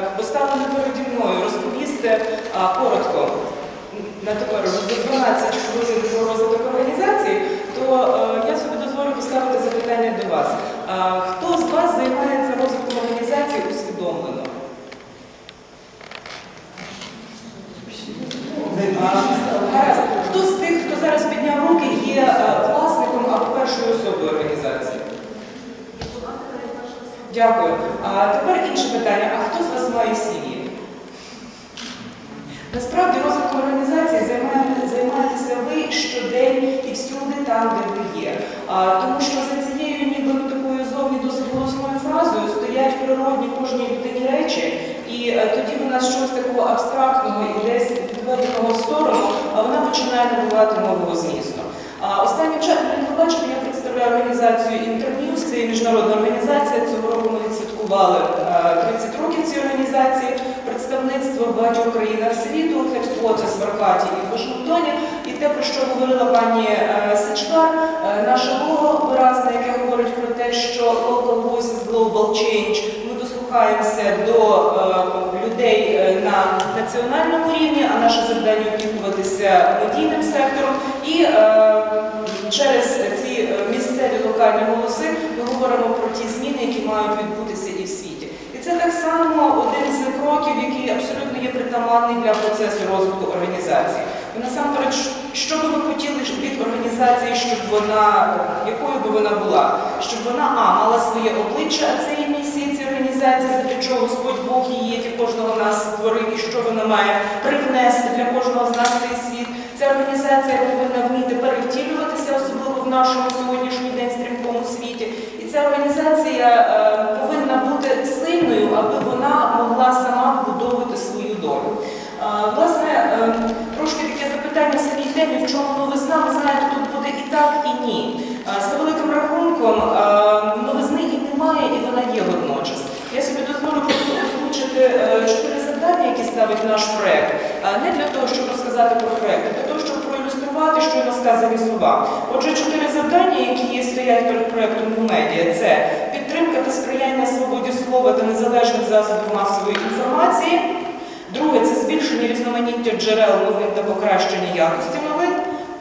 так переді мною розповісти коротко на тепер вже за 12 хвилин про розвиток організації, то е, я собі дозволю поставити запитання до вас. Хто з вас займається розвитком організації усвідомлено? А, Гаразд. Хто з тих, хто зараз підняв руки, є е, власником або першою особою організації? Дякую. А тепер інше питання. А хто з вас має сім'ї? Насправді розвитком організації займаєтеся ви щодень і всюди там, де ви є. А, тому що за цією ніби такою зовні досить голосною фразою стоять природні кожній людині речі, і е, тоді вона чогось такого абстрактного і десь відведеного сторону, а вона починає набувати нового змісту. А Останнім часом ви бачите, я представляю організацію Інтерньюз, це міжнародна організація. Цього року е, 30 років цій організації, представництво в багатьох країнах світу, хедквотес в Аркаді і в Вашингтоні. І те, про що говорила пані е, Сичкар, е, наше лого виразне, яке говорить про те, що Local Voices Global Change, ми дослухаємося до е, людей е, на національному рівні, а наше завдання опікуватися медійним сектором. І е, через ці е, місцеві локальні голоси ми говоримо про ті які мають відбутися і в світі. І це так само один з кроків, який абсолютно є притаманний для процесу розвитку організації. І насамперед, що би ви хотіли від організації, щоб вона, якою би вона була? Щоб вона а, мала своє обличчя, а це є місія цієї організації, для чого Господь Бог її для кожного з нас створив, і що вона має привнести для кожного з нас цей світ. Ця організація повинна вміти перевтілюватися, особливо в нашому сьогоднішній день. І ця організація е, повинна бути сильною, аби вона могла сама вбудовувати свою долю. Е, власне, е, трошки таке запитання самій темі, в чому новизна, ви знаєте, тут буде і так, і ні. За великим рахунком новизни і немає, і вона є водночас. Я собі дозволю озвучити чотири завдання, які ставить наш проект. Е, Не для того, щоб розказати про проект, а для того, щоб проілюструвати щойно сказані слова. Отже, чотири завдання, які стоять перед проєктом медіа, це підтримка та сприяння свободі слова та незалежних засобів масової інформації. Друге це збільшення різноманіття джерел новин та покращення якості новин.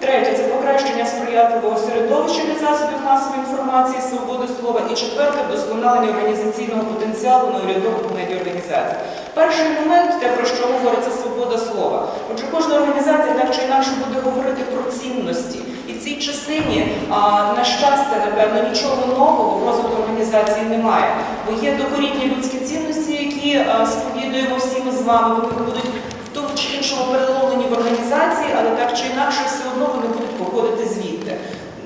Третє це покращення сприятливого середовища для засобів масової інформації, свободи слова. І четверте вдосконалення організаційного потенціалу неурядових медіаорганізацій. Перший момент, те про що говориться свобода слова. Отже, кожна організація так чи інакше буде говорити про цінності. І в цій частині, на щастя, напевно, нічого нового в розвитку організації немає. Бо є докорінні людські цінності, які сповідуємо всі ми з вами, вони будуть в тому чи іншому переломлені в організації, але так чи інакше все одно вони будуть походити звідти.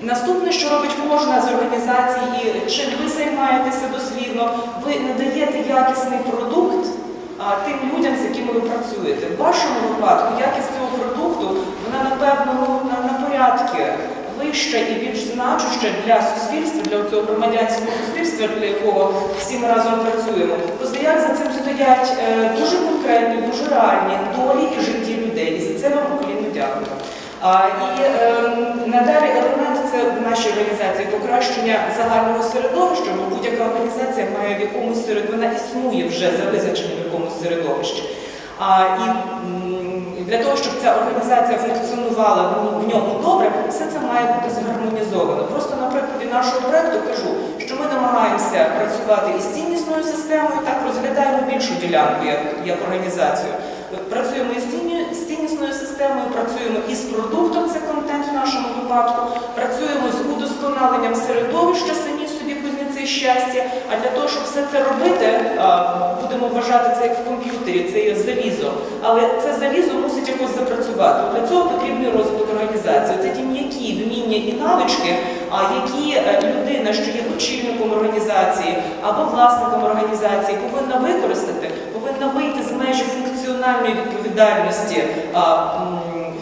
Наступне, що робить кожна з організацій, чим ви займаєтеся дослівно, ви надаєте якісний продукт тим людям, з якими ви працюєте. В вашому випадку якість цього продукту, вона напевно ну, на, порядки вища і більш значуща для суспільства, для цього громадянського суспільства, для якого всі ми разом працюємо. Як за цим стоять е, дуже конкретні, дуже реальні долі і житті людей. І за це вам уклінно дякую. А, і е, надалі елемент це в нашій організації покращення загального середовища, бо будь-яка організація має в якомусь серед вона існує вже за визначенням в якомусь середовищі. А, і для того, щоб ця організація функціонувала в, ньому добре, все це має бути згармонізовано. Просто на прикладі нашого проекту кажу, що ми намагаємося працювати із ціннісною системою, так розглядаємо більшу ділянку як, як організацію. Працюємо із ціннісною системою, працюємо із продуктом, це контент в нашому випадку, працюємо з удосконаленням середовища самі собі кузнеці щастя. А для того, щоб все це робити, будемо вважати це як в комп'ютері, це є залізо. Але це залізо мусить якось запрацювати. Для цього потрібний розвиток організації. Це ті м'які вміння і навички, які е, людина, що є очільником організації або власником організації, повинна використати, повинна вийти з межі функціональної відповідальності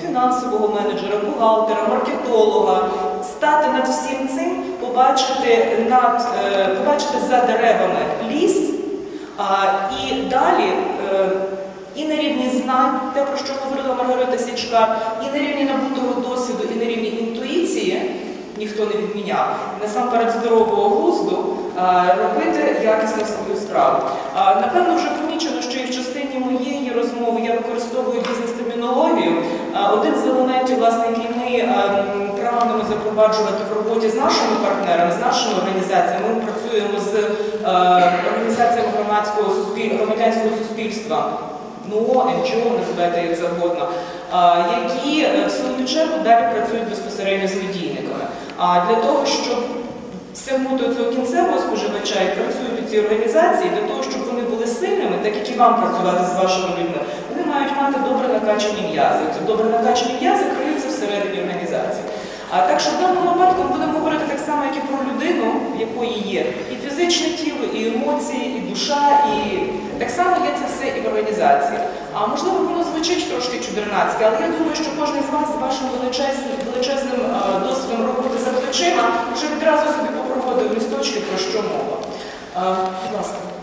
фінансового менеджера, бухгалтера, маркетолога, стати над всім цим, побачити над е, побачити за деревами ліс, і далі. е, і на рівні знань, те, про що говорила Маргарита Січка, і на рівні набутого досвіду, і на рівні інтуїції, ніхто не відміняв, насамперед здорового глузду, робити якісно свою справу. Напевно, вже помічено, що і в частині розмови я використовую бізнес-термінологію. Один з елементів, власне, який ми прагнемо запроваджувати в роботі з нашими партнерами, з нашими організаціями. Ми працюємо з е, організаціями громадського громадянського суспільства. Ну, НГО, називайте їх завгодно, які е, в свою чергу далі працюють безпосередньо з медійниками. А для того, щоб стягнути цього кінцевого споживача і працюють у ці організації, для того, щоб були сильними, так як і вам працювати з вашими людьми, вони мають мати добре накачані м'язи. Ці добре накачані м'язи криються всередині організації. А так що в даному випадку ми будемо говорити так само, як і про людину, в якої є і фізичне тіло, і емоції, і душа, і так само є це все і в організації. А можливо, воно звучить трошки чудернацьке, але я думаю, що кожен з вас з вашим величезним, величезним е, досвідом роботи за плечима вже відразу собі попроводив лісточки, про що мова. Е, Будь ласка.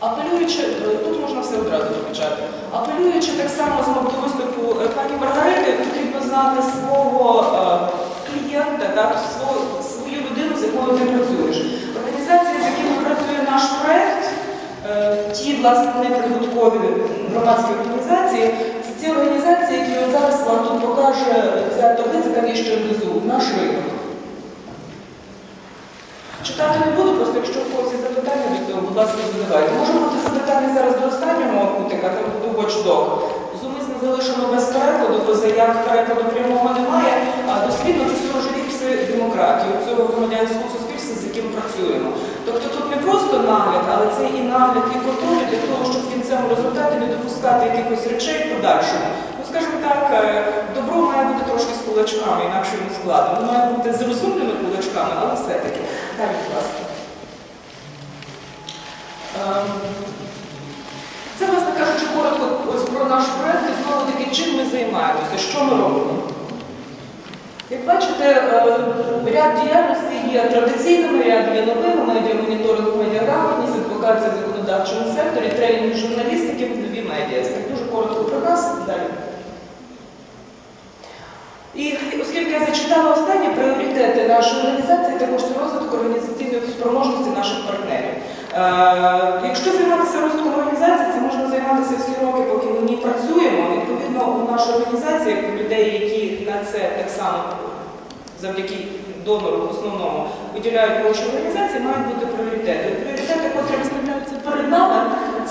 Апелюючи, е, тут можна все одразу почати. Апелюючи так само до виступу е, пані Маргарити, потрібно знати свого е, клієнта, так, свою людину, з якою ти працюєш. Організації, з якими працює наш проект, е, ті, власне, неприбуткові громадські організації, це ці організації, які от зараз вам тут покаже ця таблиця, яка є ще внизу, наш ринок. Читати не буду, просто якщо в когось є запитання до цього, будь ласка, задавайте. Може бути запитання зараз до останнього кутика, там буде watchdog. Зумисно залишено без перекладу, бо заяв перекладу прямого немає, а дослідно це сторожові пси демократії, цього громадянського суспільства, з яким працюємо. Тобто тут не просто нагляд, але це і нагляд, і контроль для того, щоб в кінцевому результаті не допускати якихось речей в подальшому. Ну, скажімо так, е, добро має бути трошки з кулачками, інакше йому складно. Воно має бути з розумними кулачками, але все-таки. Далі, будь ласка. Це, власне кажучи, коротко про наш проект і знову таки, чим ми займаємося, що ми робимо. Як бачите, е, ряд діяльностей є традиційними, ряд є новими, медіамоніторинг, медіаграмотність, адвокація в законодавчому секторі, тренінг журналістики, нові медіа. Це дуже коротко про нас. Далі. І оскільки я зачитала останні пріоритети нашої організації, також це розвиток організаційної спроможності наших партнерів. Е, якщо займатися розвитком організації, це можна займатися всі роки, поки ми не працюємо. Відповідно, у нашій організації, як людей, які на це так само завдяки донору основному виділяють гроші організації, мають бути пріоритети. Пріоритети, котрі виставляються перед нами,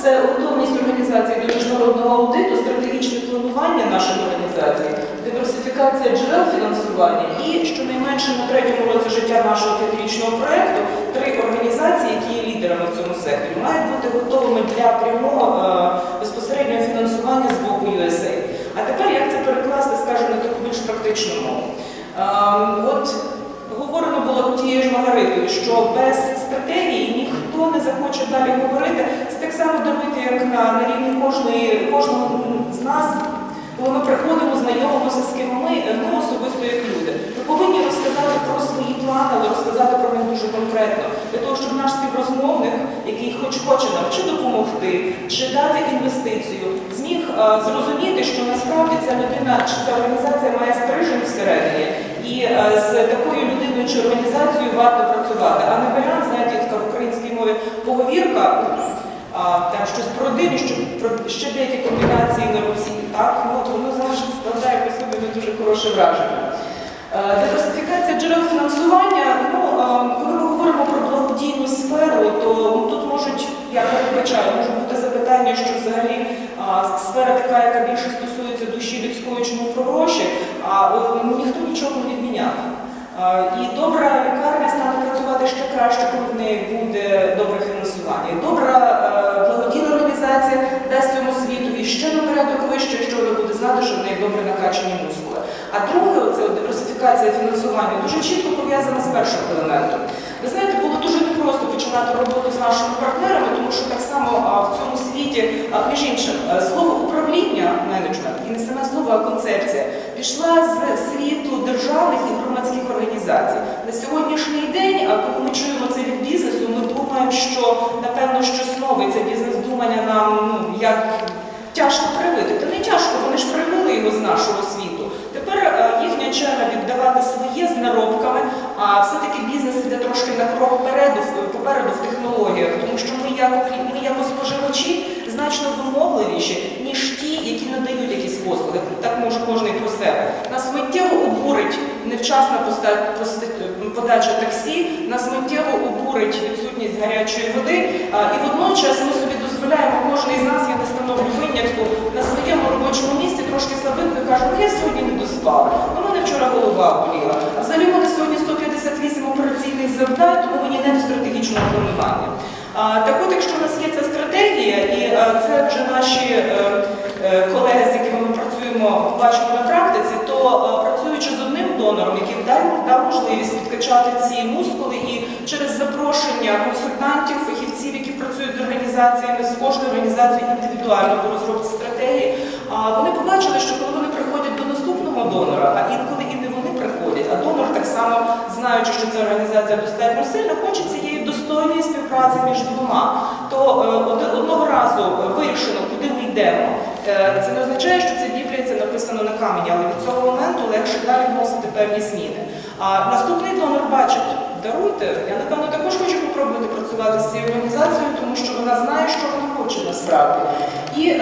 це готовність організації до міжнародного аудиту, стратегічне планування нашої організації, диверсифікація джерел фінансування і, щонайменше на третьому році життя нашого п'ятирічного проєкту, три організації, які є лідерами в цьому секторі, мають бути готовими для прямого е, безпосереднього фінансування з боку USAID. А тепер як це перекласти, скажімо, на таку більш практичну мову? Ем, От говорено було тією ж Маргаритою, що без стратегії ніхто не захоче далі говорити. Це так само даруйте, як на, на рівні кожної, кожного з нас, коли ми приходимо, знайомимося з ким ми, ми особисто як люди. Ми повинні розказати про свої плани, але розказати про них дуже конкретно. Для того, щоб наш співрозмовник, який хоч хоче нам чи допомогти, чи дати інвестицію, зміг е, зрозуміти, що насправді ця людина чи ця організація має стрижень всередині. І е, з такою людиною чи організацією варто працювати, а не варіант, знаєте, така в українській мові поговірка, там щось про родину, ще деякі комбінації на руці. Так, ну от воно завжди складає по собі не дуже хороше враження. Е, Диверсифікація джерел фінансування. Ну, коли ми говоримо про благодійну сферу, то тут можуть, я передбачаю, можуть бути запитання, що взагалі сфера така, яка більше стосується душі людської, чому про гроші, а е, ніхто нічого не відміняв. І добра лікарня стане працювати ще краще, коли в неї буде добре фінансування. Добра е, благодійна організація дасть цьому світові ще на порядок вище, якщо вона буде знати, що в неї добре накачані мускули. А друге, от диверсифікація фінансування дуже чітко пов'язана з першим елементом. Ви знаєте, було дуже непросто починати роботу з нашими партнерами, тому що так само в цьому світі, між іншим, е, слово управління менеджмент і не саме слово, а концепція пішла з світу державних і організацій. На сьогоднішній день, а коли ми чуємо це від бізнесу, ми думаємо, що напевно щось нове, це бізнес-думання нам ну, як тяжко привити. Та не тяжко, вони ж привели його з нашого світу. Тепер е, їхня черга віддавати своє з наробками, а все-таки бізнес іде трошки на крок впереду, попереду в технологіях, тому що ми як, ми як споживачі значно вимогливіші, ніж ті, які надають якісь послуги. Так може кожен про себе. Нас миттєво обурить невчасна подача таксі, нас миттєво обурить відсутність гарячої води, і водночас ми собі дозволяємо, кожен із нас, я не становлю винятку, на своєму робочому місці трошки слабинку і каже, ну я сьогодні не доспав, у мене вчора голова боліла. А взагалі у мене сьогодні 158 операційних завдань, тому мені не до стратегічного планування. Так от, якщо в нас є ця стратегія, і це вже наші е, е, колеги, з якими ми працюємо, бачимо на практиці, то донором, який дав, можливість підкачати ці мускули і через запрошення консультантів, фахівців, які працюють з організаціями, з кожною організацією індивідуально по розробці стратегії, вони побачили, що коли вони приходять до наступного донора, а інколи і не вони приходять, а донор так само, знаючи, що ця організація достатньо сильна, хоче цієї достойної співпраці між двома, то е, одного разу е, вирішено, куди ми йдемо. Е, Це не означає, що це камені, але від цього моменту легше далі вносити певні зміни. А наступний донор бачить, даруйте, я напевно також хочу попробувати працювати з цією організацією, тому що вона знає, що вона хоче насправді. І е,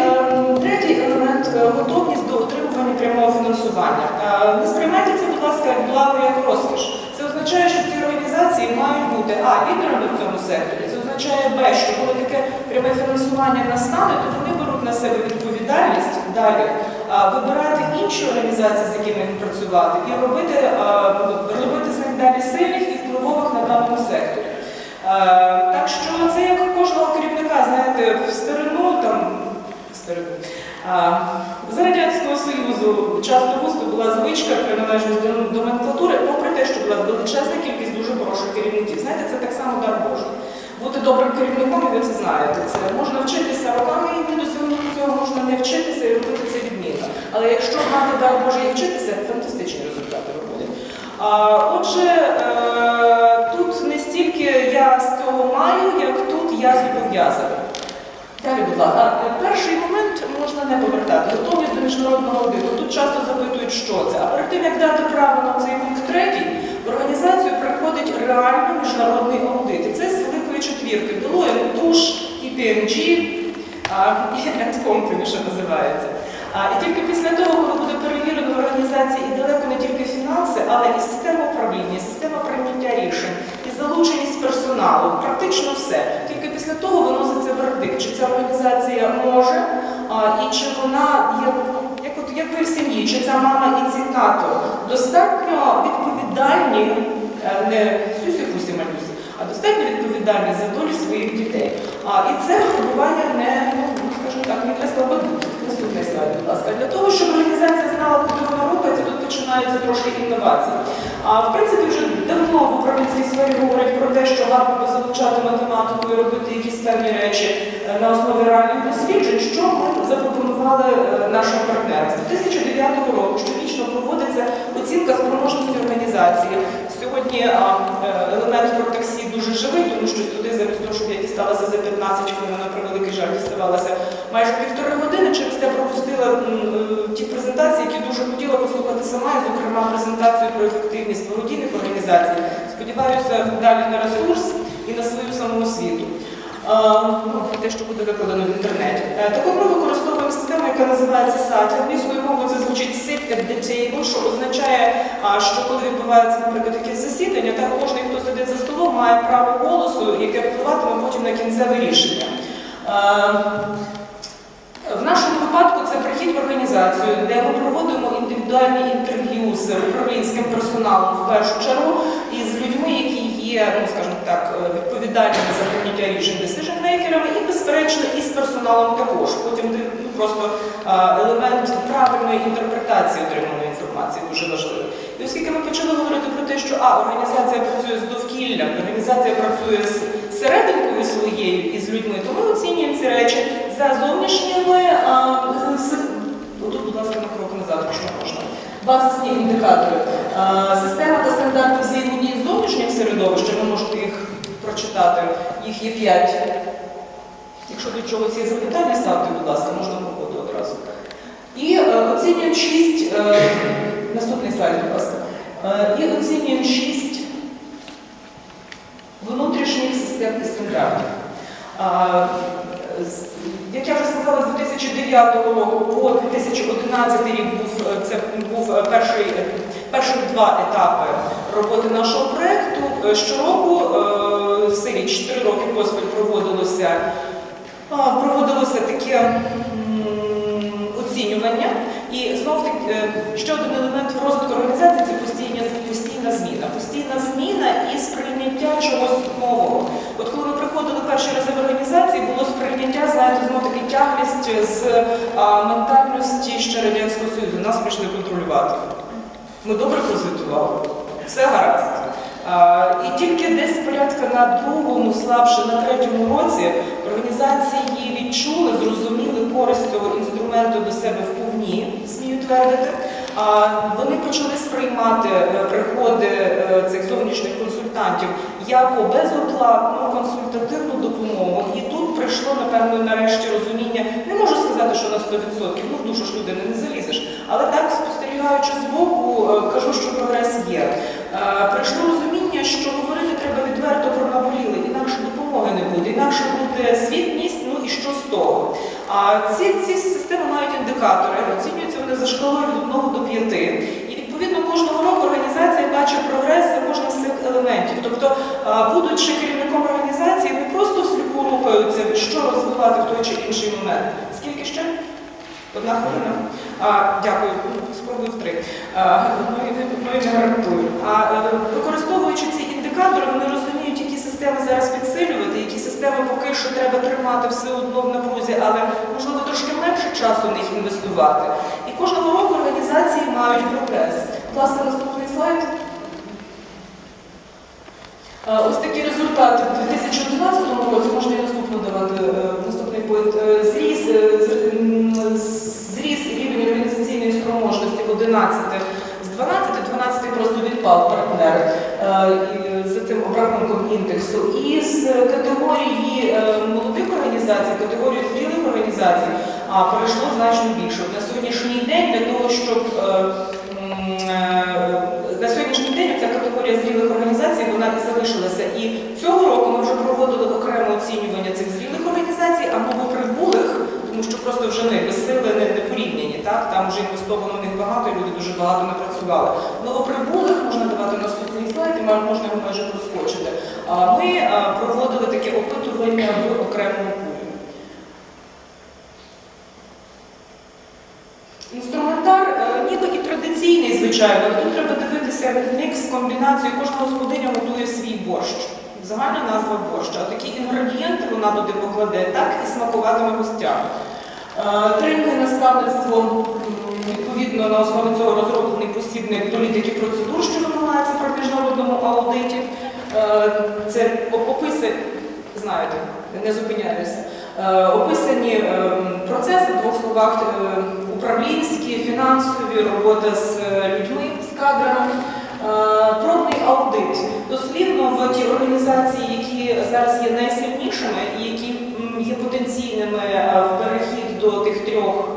третій елемент готовність до отримування прямого фінансування. Е, не сприймайте це, будь ласка, як благо як розкіш. Це означає, що ці організації мають бути а лідерами в цьому секторі. Це означає Б, що коли таке пряме фінансування настане, то вони беруть на себе відповідальність далі вибирати інші організації, з якими їм працювати, і робити, робити з них далі сильних і впливових на даному секторі. Так що це як кожного керівника, знаєте, в старину там в старину. За Радянського Союзу часто густо була звичка приналежність до номенклатури, попри те, що була величезна кількість дуже хороших керівників. Знаєте, це так само дар Божий. Бути добрим керівником, ви це знаєте. Це можна вчитися роками і не досягнути цього, можна не вчитися і робити це. Але якщо мати дар Божий і вчитися, фантастичні результати виходять. Отже, е, тут не стільки я з цього маю, як тут я зобов'язаний. Далі, будь ласка, перший момент можна не повертати. Готовність до міжнародного аудиту. Тут часто запитують, що це. А перед тим, як дати право на цей пункт третій, в організацію приходить реально міжнародний аудит. І це з великої четвірки. Deloitte, Туш, KPMG End Company, що називається. І тільки після того, коли буде перевірено в організації і далеко не тільки фінанси, але і система управління, і система прийняття рішень, і залученість персоналу, практично все. Тільки після того виноситься вердикт, чи ця організація може, і чи вона як от як ви в сім'ї, чи ця мама і цей тато достатньо відповідальні, е, не сюсі-пусі малюсі, а достатньо відповідальні за долю своїх дітей. І це випробування не, ну, скажімо так, не для слабодухих. Наступний слайд, будь ласка. Для того, щоб організація знала, куди вона рухається, тут починаються трошки інновації. А в принципі, вже давно в управлінській сфері говорять про те, що варто залучати математику і робити якісь певні речі е, на основі реальних досліджень, що ми запропонували е, нашим партнерам. З 2009 року щорічно проводиться оцінка спроможності організації. Сьогодні е, елемент про таксі дуже живий, тому що сюди замість того, щоб я дісталася за 15 хвилин, на превеликий жаль діставалася майже півтори години. Через те пропустила е, ті презентації, які дуже хотіла послухати сама, і, зокрема, презентацію про ефективність благодійних організацій. Сподіваюся, далі на ресурс і на свою самоосвіту. Те, що буде викладено в інтернеті. Е, Так от ми використовуємо систему, яка називається SAT. Англійською мовою це звучить sit at що означає, що коли відбувається, наприклад, якесь засідання, так кожен, хто сидить за столом, має право голосу, яке впливатиме потім на кінцеве рішення. Е, в нашому випадку це прихід в організацію, де ми проводимо індивідуальні інтерв'ю з управлінським персоналом в першу чергу і з є, ну скажімо так, е, відповідальними за прийняття рішень decision-мейкерами, і безперечно і з персоналом також. Потім ну, просто елемент правильної інтерпретації отриманої інформації дуже важливий. І оскільки ми почали говорити про те, що а організація працює з довкіллям, організація працює з серединкою своєю і з людьми, то ми оцінюємо ці речі за зовнішніми а, с- Отут, будь ласка, на крок назад, якщо можна. Базисні індикатори. Система та стандарти взаємодії зовнішнім середовищем, ви можете їх прочитати, їх є п'ять. Якщо до чогось є запитання, ставте, будь ласка, можна по одразу. І е, оцінюємо шість, е, наступний слайд, будь ласка. Е, і оцінюємо шість внутрішніх систем і стандартів. Як я вже сказала, з 2009 року по 2011 рік був це був перший перших два етапи роботи нашого проекту. Е, Щороку е, силі 4 роки поспіль проводилося проводилося таке оцінювання. І знов таки е, ще один елемент в розвитку організації це постійна, постійна зміна. Постійна зміна і сприйняття чогось нового. От коли ми приходили перший раз в організації, було сприйняття, знаєте, знов таки тяглість з ментальності ще Радянського Союзу. Нас прийшли контролювати. Ми добре прозвітували. Все гаразд. І тільки десь порядка на другому, слабше на третьому році організації відчули, зрозуміли користь цього інструменту до себе вповні, смію твердити. Вони почали сприймати е, приходи е, цих зовнішніх консультантів як безоплатну консультативну допомогу. І тут прийшло, напевно, нарешті розуміння. Не можу сказати, що на 100%, ну душу ж людини не спостерігаючи збоку, е, кажу, що прогрес є. Е, Прийшло розуміння, що говорити треба відверто про наболіле, інакше допомоги не буде, інакше буде звітність, ну і що з того. А ці, ці системи мають індикатори, оцінюються вони за шкалою від 1 до 5. І відповідно кожного року організація бачить прогрес за кожним з цих елементів. Тобто, е, будучи керівником організації, не просто всліпу рухаються, що розвивати в той чи інший момент. Скільки ще? Одна хвилина. Дякую, спробую в три. А, не- одної. А е, використовуючи ці індикатори, вони розуміють, які системи зараз підсилювати, які системи поки що треба тримати все одно в напрузі, але можливо трошки менше часу в них інвестувати. І кожного року організації мають прогрес. Будь наступний слайд. Е, Ось такі результати в 2011 році, можна і наступно давати е, наступний пойнт. Е, Зріс, е, з- м, зріс рівень організаційної спроможності 11 з 12, 12 просто відпав партнер за цим обрахунком індексу. І з категорії е, молодих організацій, категорії зрілих організацій а, перейшло значно більше. На сьогоднішній день для того, щоб е, е, на сьогоднішній день ця категорія зрілих організацій вона і залишилася. І цього року ми вже проводили окреме оцінювання цих зрілих організацій, а новоприбулих, тому що просто вже не безсили не, не порівняні. Так? Там вже інвестовано в них багато, і люди дуже багато напрацювали. Новоприбулих можна давати наступний слайд, і можна його майже проскочити. Ми проводили таке опитування в окремому пулі. Інструментар е, ніби і традиційний, звичайно, але тут треба дивитися мікс, комбінацію. Кожна господиня готує свій борщ. Загальна назва борща. А такі інгредієнти вона туди покладе, так і смакуватиме гостям. Е, Тренінги наставництво відповідно на основі цього розроблений посібник політики процедур, що вимагається про міжнародному аудиті. Е, Це описи, знаєте, не зупиняюся. Е, Описані процеси в двох словах управлінські, фінансові, робота з людьми, з кадрами. Пробний аудит. Дослівно в ті організації, які зараз є найсильнішими і які є потенційними в трьох,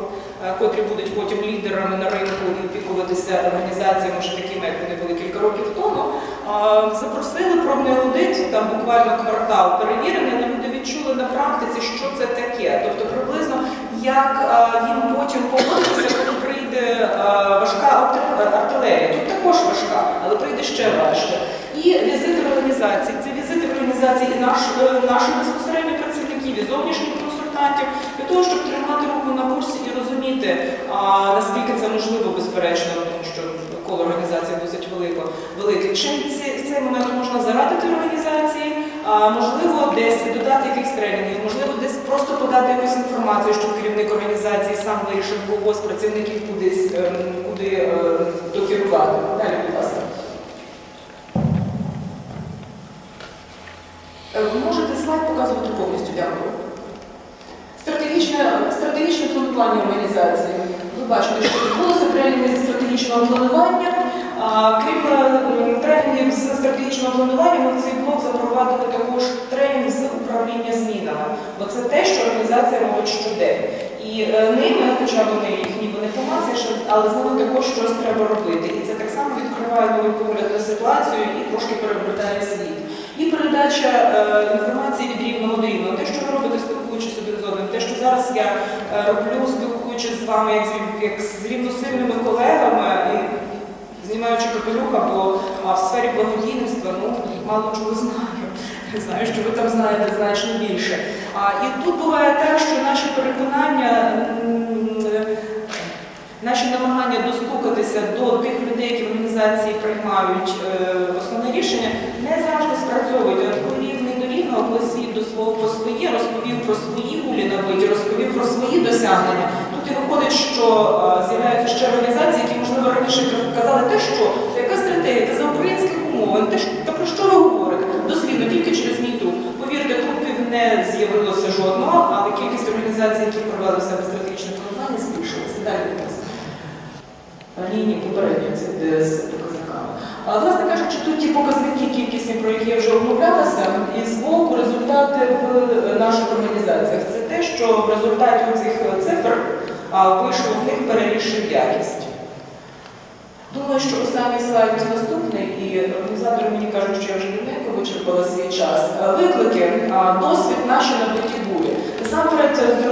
е, котрі будуть потім лідерами на ринку і опікуватися організаціями, вже такими, як вони були кілька років тому, е, запросили пробний аудит, там буквально квартал перевірений, але люди відчули на практиці, що це таке. Тобто приблизно як е, їм потім поводитися, коли прийде е, важка артилерія. Тут також важка, але прийде ще важче. І візити організації. Це візити в організації і наш, е, наших безпосередньо працівників, і зовнішніх консультантів, для того, щоб тримати руку на курсі і розуміти, наскільки це можливо, безперечно, тому що коло організації досить велико, велике. Чим в цей момент можна зарадити організації, можливо, десь додати якихось тренінгів, можливо, десь просто подати якусь інформацію, щоб керівник організації сам вирішив кого з працівників кудись ем, куди ем, докерувати. Далі, будь ласка. Е, Ви можете слайд показувати повністю, дякую. Стратегічне, планування організації. Ви бачите, що відбулося тренінги зі стратегічного планування. А, Крім е, тренінгів з стратегічного планування, ми в цей блок запровадили також тренінг з управління змінами. Бо це те, що організація робить щодень. І е, ними, хоча вони їх ніби не помацаєш, але з ними також щось треба робити. І це так само відкриває новий погляд на ситуацію і трошки перевертає світ. І передача е, інформації від рівного до рівного. Те, що ви робите, спілкуючись один з одним, те, що зараз я е, роблю, спілкуючись з вами як як з рівносильними колегами і знімаючи капелюха, бо а, в сфері благодійництва ну, мало чого знаю. Знаю, що ви там знаєте значно більше. А, і тут буває так, що наші переконання, е, наші намагання достукатися до тих людей, які в організації приймають е, основне рішення, не завжди спрацьовують. Коли світ до свого по своє, розповів про свої гулі набиті, розповів про свої досягнення. Тут і виходить, що е, з'являються ще організації, які, можливо, раніше казали те, що яка стратегія, та за українських умов, те, що, та про що ви говорите? Дослідно, тільки через мій Повірте, крупів не з'явилося жодного, але кількість організацій, які провели в себе стратегічне планування, збільшилася. Далі, ні, попередньо це де з показниками. А, власне кажучи, тут ті показники кількісні, про які я вже обмовлялася, і збоку результати в наших організаціях. Це те, що в результаті цих цифр вийшло в них перерішує якість. Думаю, що останній слайд наступний, і організатори мені кажуть, що я вже давненько вичерпала свій час. Виклики, досвід наші набиті бурі. Насамперед, е,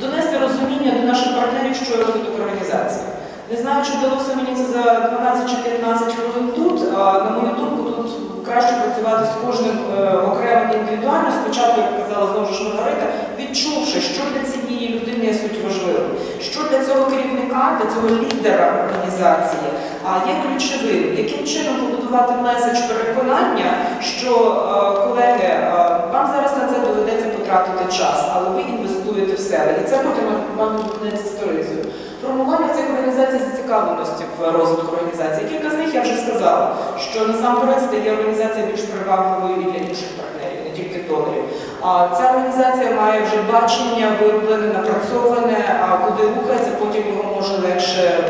донести розуміння до наших партнерів, що розвиток організації. Не знаю, чи вдалося мені це за 12 чи 15 хвилин тут. А, На мою думку, тут краще працювати з кожним е, окремо індивідуально. Спочатку, як казала знову ж Маргарита, відчувши, що для цієї людини є суть важливим, що для цього керівника, для цього лідера організації а, є ключовим, яким чином побудувати меседж переконання, що е, колеги, е, вам зараз на це доведеться потратити час, але ви інвестуєте в себе. І це потім вам відбудеться сторицею. Формування цих організацій зацікавленості в розвитку організації. Кілька з них я вже сказала, що насамперед стає організація більш привабливою і для інших партнерів, не тільки донорів. А ця організація має вже бачення, вироблене, напрацьоване, а куди рухається, потім його може легше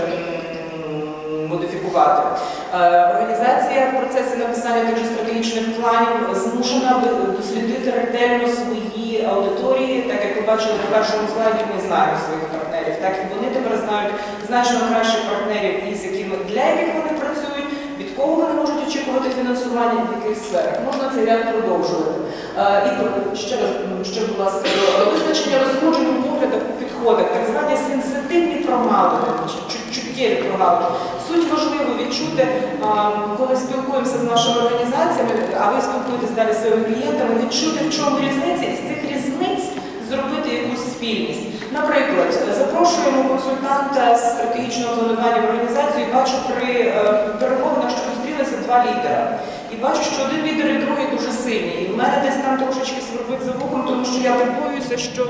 м. Е, Організація в процесі написання тих стратегічних планів змушена дослідити ретельно свої аудиторії, так як ви бачили на першому слайді, ми знаємо своїх партнерів, так і вони тепер знають значно краще партнерів, із якими для яких вони працюють, від кого вони можуть очікувати фінансування, в яких сферах. Можна цей ряд продовжувати. Е, І ще раз, ще, будь ласка, визначення розходження у підходах, так звані сенситивні прогалини, чуттєві прогалини. Суть важливо відчути, коли спілкуємося з нашими організаціями, а ви спілкуєтесь далі своїми клієнтами, відчути, в чому різниця, і з цих різниць зробити якусь спільність. Наприклад, запрошуємо консультанта з стратегічного планування в організацію, і бачу при е, перемовинах, що зустрілися два лідера. І бачу, що один лідер і другий дуже сильні. І в мене десь там трошечки свербить за вухом, тому що я турбуюся, що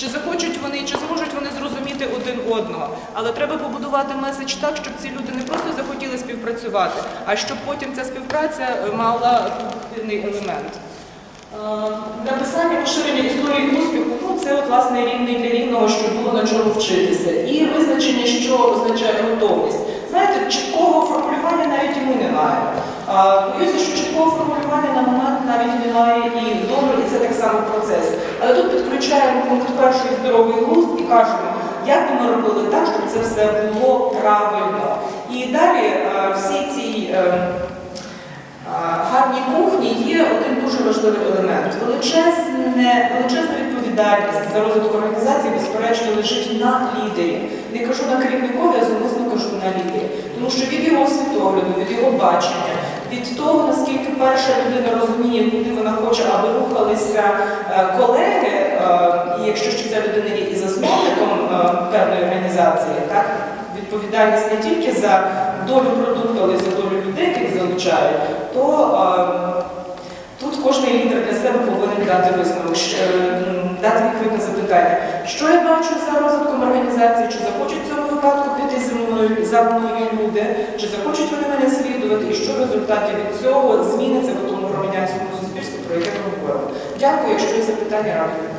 чи захочуть вони, чи зможуть вони зрозуміти один одного. Але треба побудувати меседж так, щоб ці люди не просто захотіли співпрацювати, а щоб потім ця співпраця е, мала продуктивний елемент. Е, Написання поширення історії успіху ну, це от, власне рівний для рівного, щоб було на чому вчитися. І визначення, що означає готовність. Знаєте, чіткого формулювання навіть і ми не маємо. А, Боюся, що чіткого формулювання на момент навіть немає і добре, і це так само процес. Але тут підключаємо пункт перший здоровий глузд і кажемо, як би ми робили так, щоб це все було правильно. І далі е, всі ці. е, а, гарній кухні є один дуже важливий елемент. Величезне, величезна відповідальність за розвиток організації, безперечно, лежить на лідері. Не кажу на керівникові, а зумисно кажу на лідері. Тому що від його світогляду, від його бачення, від того, наскільки перша людина розуміє, куди вона хоче, аби рухалися е, колеги, е, і якщо ще ця людина є і засновником е, певної організації, так? відповідальність не тільки за долю продукту, але й за долю людей, яких залучають, то кожен лідер для себе повинен дати висновок, е, дати відповідь на запитання, що я бачу за розвитком організації, чи захочуть в цьому випадку піти зі мною за мною люди, чи захочуть вони мене слідувати, і що в результаті від цього зміниться в тому громадянському суспільстві, про яке ми говоримо. Дякую, якщо є запитання, радий